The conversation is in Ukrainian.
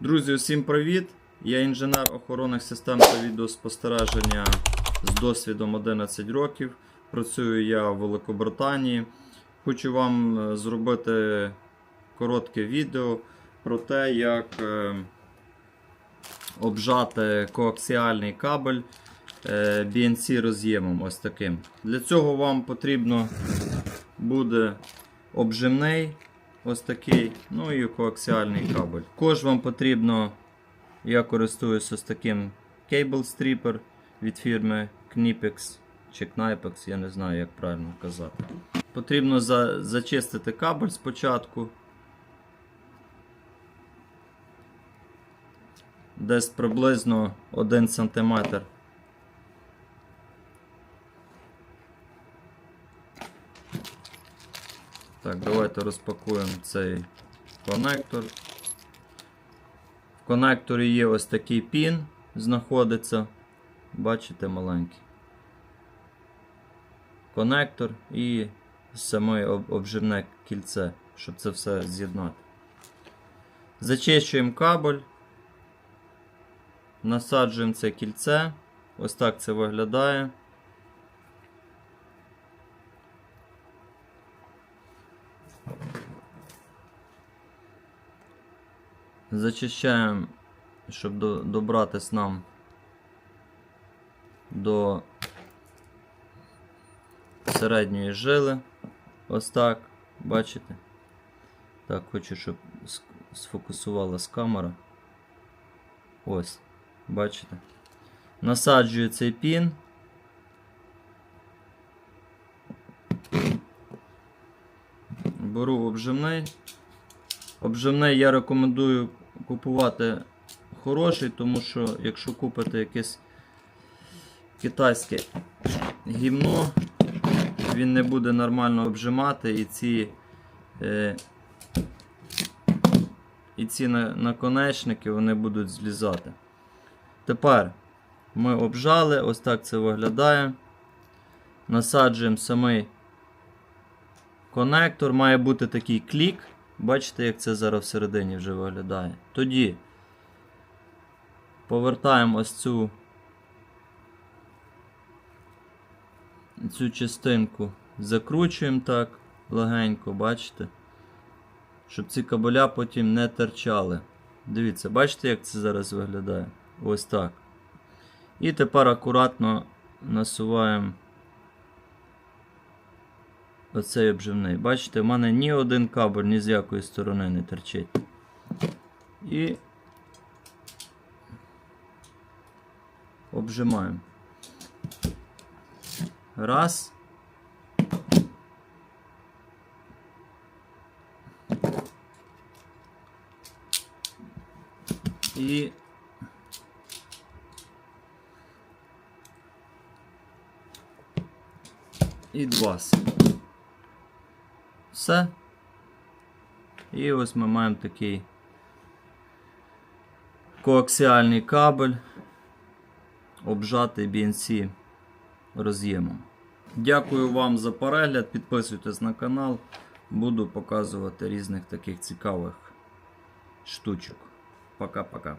Друзі, усім привіт! Я інженер охоронних систем та відеоспостереження з досвідом 11 років. Працюю я в Великобританії. Хочу вам е, зробити коротке відео про те, як е, обжати коаксіальний кабель е, BNC роз'ємом. Ось таким. Для цього вам потрібно буде обжимний ось такий, ну і коаксіальний кабель. Також вам потрібно, я користуюся ось таким Cable Stripper від фірми Knipex чи Knipex, я не знаю, як правильно казати. Потрібно за, зачистити кабель спочатку. Десь приблизно 1 см. Так, давайте розпакуємо цей конектор. В конекторі є ось такий пін, знаходиться. Бачите, маленький. Конектор і саме об- обживне кільце, щоб це все з'єднати. Зачищуємо кабель. Насаджуємо це кільце. Ось так це виглядає. Зачищаємо, щоб до, добратись нам до середньої жили. Ось так. Бачите? Так, хочу, щоб сфокусувалась камера. Ось. Бачите? Насаджую цей пін. Беру обжимний. Обживний я рекомендую купувати хороший, тому що якщо купите якесь китайське гімно, він не буде нормально обжимати і ці, е, і ці наконечники вони будуть злізати. Тепер ми обжали, ось так це виглядає. Насаджуємо самий конектор, має бути такий клік. Бачите, як це зараз всередині вже виглядає. Тоді повертаємо ось цю цю частинку, закручуємо так легенько, бачите? Щоб ці кабеля потім не терчали. Дивіться, бачите, як це зараз виглядає? Ось так. І тепер акуратно насуваємо оцей обживний. Бачите, в мене ні один кабель ні з якої сторони не терчить. І обжимаємо. Раз. І і два. Все. І ось ми маємо такий коаксіальний кабель, обжатий BNC роз'ємом. Дякую вам за перегляд. Підписуйтесь на канал. Буду показувати різних таких цікавих штучок. Пока-пока.